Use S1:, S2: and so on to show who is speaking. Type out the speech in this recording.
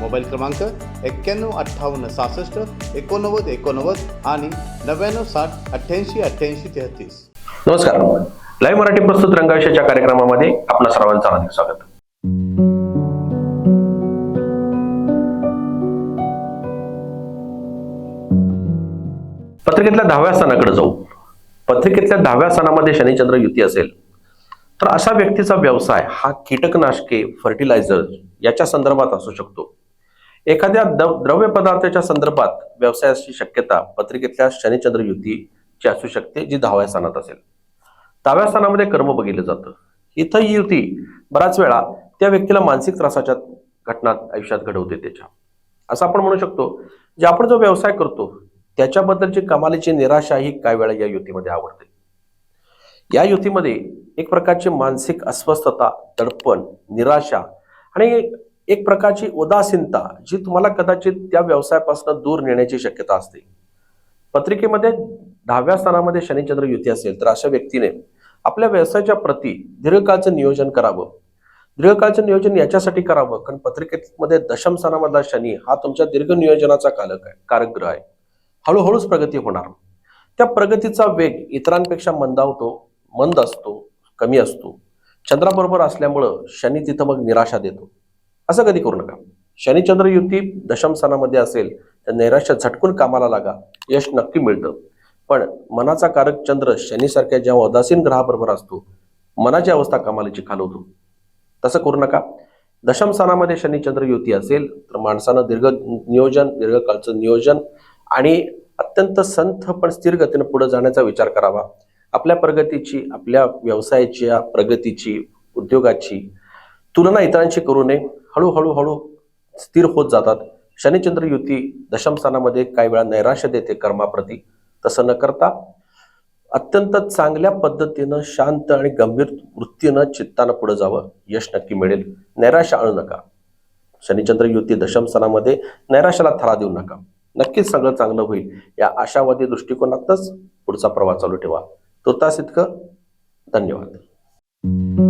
S1: Mobile क्रमांक एक्क्याण्णव अठ्ठावन्न सहासष्ट एकोणनव्वद एकोणनव्वद आणि नव्याण्णव साठ अठ्ठ्याऐंशी अठ्ठ्याऐंशी तेहतीस.
S2: नमस्कार. लाईव्ह मराठी प्रस्तुत रंगाविषयाच्या कार्यक्रमामध्ये आपणा सर्वांचं हार्दिक स्वागत. पत्रिकेतल्या दहाव्या स्थानाकडे जाऊ. पत्रिकेतल्या दहाव्या स्थानामध्ये शनिचंद्र युती असेल. तर अशा व्यक्तीचा व्यवसाय हा कीटकनाशके फर्टिलायझर याच्या संदर्भात असू शकतो. एखाद्या द्रव- द्रव्य पदार्थाच्या संदर्भात व्यवसायाची शक्यता पत्रिकेतल्या शनिचंद्र युतीची असू शकते जी दहाव्या स्थानात असेल. दहाव्या स्थानामध्ये कर्म बघितलं जातं. इथं ही युती बराच वेळा त्या व्यक्तीला मानसिक त्रासाच्या घटना आयुष्यात घडवते त्याच्या. असं आपण म्हणू शकतो जे आपण जो व्यवसाय करतो त्याच्याबद्दलची कमालीची निराशा ही काही वेळा या युतीमध्ये आवडते. या युतीमध्ये एक प्रकारची मानसिक अस्वस्थता दडपण निराशा आणि एक प्रकारची उदासीनता जी तुम्हाला कदाचित त्या व्यवसायापासून दूर नेण्याची शक्यता असते. पत्रिकेमध्ये दहाव्या स्थानामध्ये शनिचंद्र युती असेल तर अशा व्यक्तीने आपल्या व्यवसायाच्या प्रती दीर्घकाळचं नियोजन करावं. दीर्घकाळचं नियोजन याच्यासाठी करावं कारण पत्रिकेमध्ये दशम स्थानामधला शनी हा तुमच्या दीर्घ नियोजनाचा कालक आहे कारग्रह आहे. हळूहळूच प्रगती होणार. त्या प्रगतीचा वेग इतरांपेक्षा मंदावतो मंद असतो कमी असतो. चंद्राबरोबर असल्यामुळं शनी तिथं मग निराशा देतो. असं कधी करू नका. शनिचंद्र युती दशमस्थानामध्ये असेल तर नैराश्य झटकून कामाला लागा. यश नक्की मिळतं. पण मनाचा कारक चंद्र शनीसारख्या जेव्हा उदासीन ग्रहाबरोबर असतो मनाची अवस्था कमालीची खालवतो. तसं करू नका. दशमस्थानामध्ये शनिचंद्र युती असेल तर माणसानं दीर्घ नियोजन दीर्घकाळचं नियोजन आणि अत्यंत संथ पण स्थिर गतीनं पुढे जाण्याचा विचार करावा. आपल्या प्रगतीची आपल्या व्यवसायाच्या प्रगतीची उद्योगाची तुलना इतरांशी करू नये. हळूहळू हळू स्थिर होत जातात. शनिचंद्र युती दशमस्थानामध्ये काही वेळा नैराश्य देते कर्माप्रती. तसं न करता अत्यंत चांगल्या पद्धतीनं शांत आणि गंभीर वृत्तीनं चित्तानं पुढे जावं. यश नक्की मिळेल. नैराश्य आणू नका. शनिचंद्र युती दशमस्थानामध्ये नैराश्याला थरा देऊ नका. नक्कीच सगळं चांगलं होईल. या आशावादी दृष्टिकोनातच पुढचा प्रवास चालू ठेवा. तो तास इतकं. धन्यवाद.